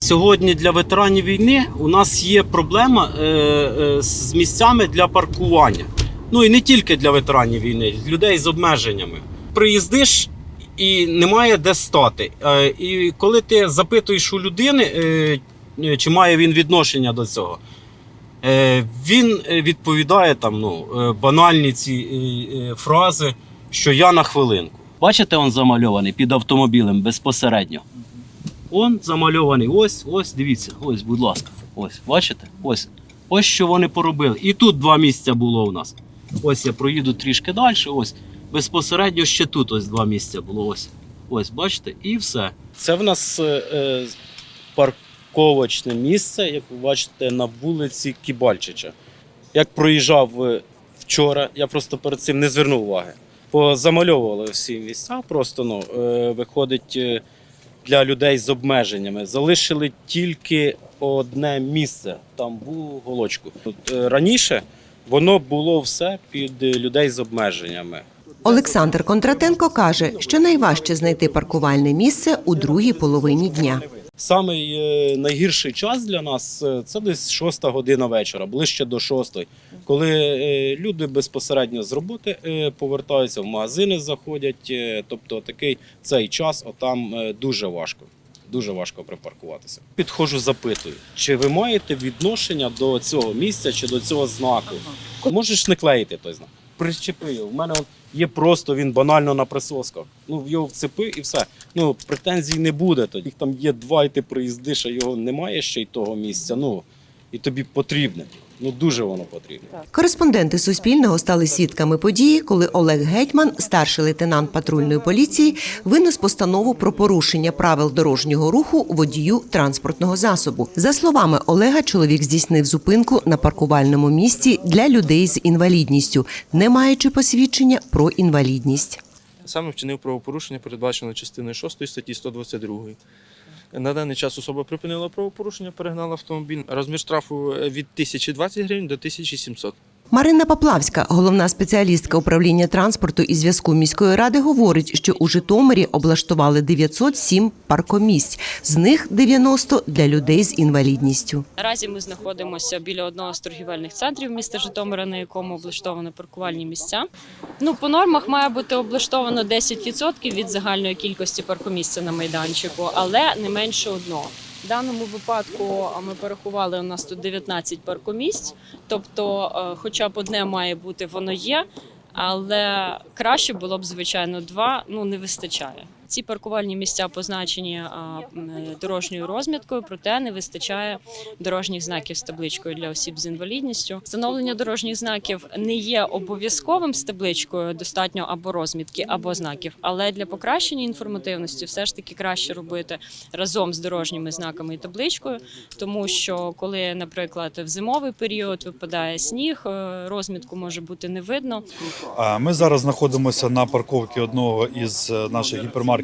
Сьогодні для ветеранів війни у нас є проблема е, е, з місцями для паркування. Ну і не тільки для ветеранів війни, людей з обмеженнями. Приїздиш і немає де стати. Е, і коли ти запитуєш у людини, чи має він відношення до цього, він відповідає там ну, банальні ці фрази, що я на хвилинку. Бачите, він замальований під автомобілем безпосередньо. Он замальований. Ось, ось, дивіться, ось, будь ласка. Ось, бачите? Ось. Ось що вони поробили. І тут два місця було у нас. Ось я проїду трішки далі. Ось. Безпосередньо ще тут ось два місця було. Ось. Ось, бачите, і все. Це в нас е, е, парковочне місце, як ви бачите, на вулиці Кібальчича. Як проїжджав е, вчора, я просто перед цим не звернув уваги. Позамальовували всі місця, просто ну, е, виходить. Для людей з обмеженнями. Залишили тільки одне місце. Там був голочку. Е, Раніше воно було все під людей з обмеженнями. Олександр Кондратенко каже, що найважче знайти паркувальне місце у другій половині дня. Самий е, найгірший час для нас е, це десь 6 година вечора, ближче до 6, коли е, люди безпосередньо з роботи повертаються в магазини, заходять. Тобто такий цей час отам дуже важко. Дуже важко припаркуватися. Підходжу, запитую, чи ви маєте відношення до цього місця чи до цього знаку? Можеш не клеїти той знак. Причепи його. У мене є просто він банально на присосках. Ну його вцепи і все. Ну претензій не буде. Тоді їх там є два, і ти приїздиш, а його немає ще й того місця. Ну і тобі потрібне. Ну дуже воно потрібне. Кореспонденти Суспільного стали свідками події, коли Олег Гетьман, старший лейтенант патрульної поліції, винес постанову про порушення правил дорожнього руху водію транспортного засобу. За словами Олега, чоловік здійснив зупинку на паркувальному місці для людей з інвалідністю, не маючи посвідчення про інвалідність. Саме вчинив правопорушення, передбачено частиною 6 статті 122. На даний час особа припинила правопорушення, перегнала автомобіль. Розмір штрафу від 1020 гривень до 1700. Марина Поплавська, головна спеціалістка управління транспорту і зв'язку міської ради, говорить, що у Житомирі облаштували 907 паркомісць, з них 90 для людей з інвалідністю. Наразі ми знаходимося біля одного з торгівельних центрів міста Житомира, на якому облаштовано паркувальні місця. Ну, по нормах має бути облаштовано 10% від загальної кількості паркомісця на майданчику, але не менше одного. В даному випадку ми порахували, у нас тут 19 паркомісць, тобто, е, хоча б одне має бути, воно є, але краще було б, звичайно, два, ну не вистачає. Ці паркувальні місця позначені дорожньою розміткою, проте не вистачає дорожніх знаків з табличкою для осіб з інвалідністю. Встановлення дорожніх знаків не є обов'язковим з табличкою, достатньо або розмітки, або знаків. Але для покращення інформативності все ж таки краще робити разом з дорожніми знаками і табличкою, тому що коли, наприклад, в зимовий період випадає сніг, е, розмітку може бути не видно. Ми зараз знаходимося на парковці одного із е, наших гіпермаркетів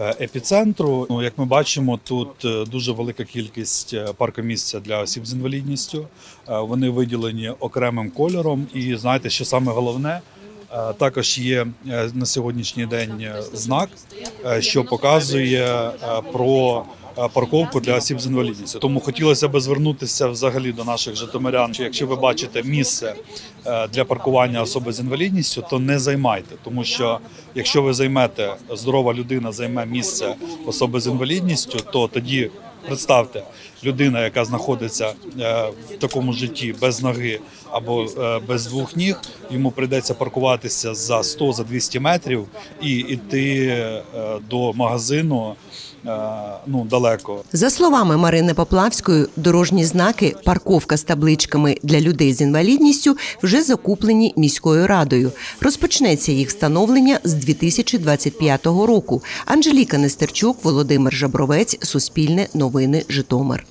е, епіцентру. Ну, як ми бачимо, тут е, дуже велика кількість е, паркомісця для осіб з інвалідністю. Вони виділені окремим кольором. І знаєте, що саме головне. Також є на сьогоднішній день знак, що показує про парковку для осіб з інвалідністю. Тому хотілося б звернутися взагалі до наших житомирян. що Якщо ви бачите місце е, для паркування особи з інвалідністю, то не займайте, тому що якщо ви займете здорова людина, займе місце особи з інвалідністю, то тоді. Представте, людина, яка знаходиться е, в такому житті без ноги або е, без двох ніг, йому прийдеться паркуватися за 100 за 200 метрів і йти е, до магазину ну далеко. За словами Марини Поплавської, дорожні знаки, парковка з табличками для людей з інвалідністю вже закуплені міською радою. Розпочнеться їх встановлення з 2025 року. Анжеліка Нестерчук, Володимир Жабровець, Суспільне новини, Житомир.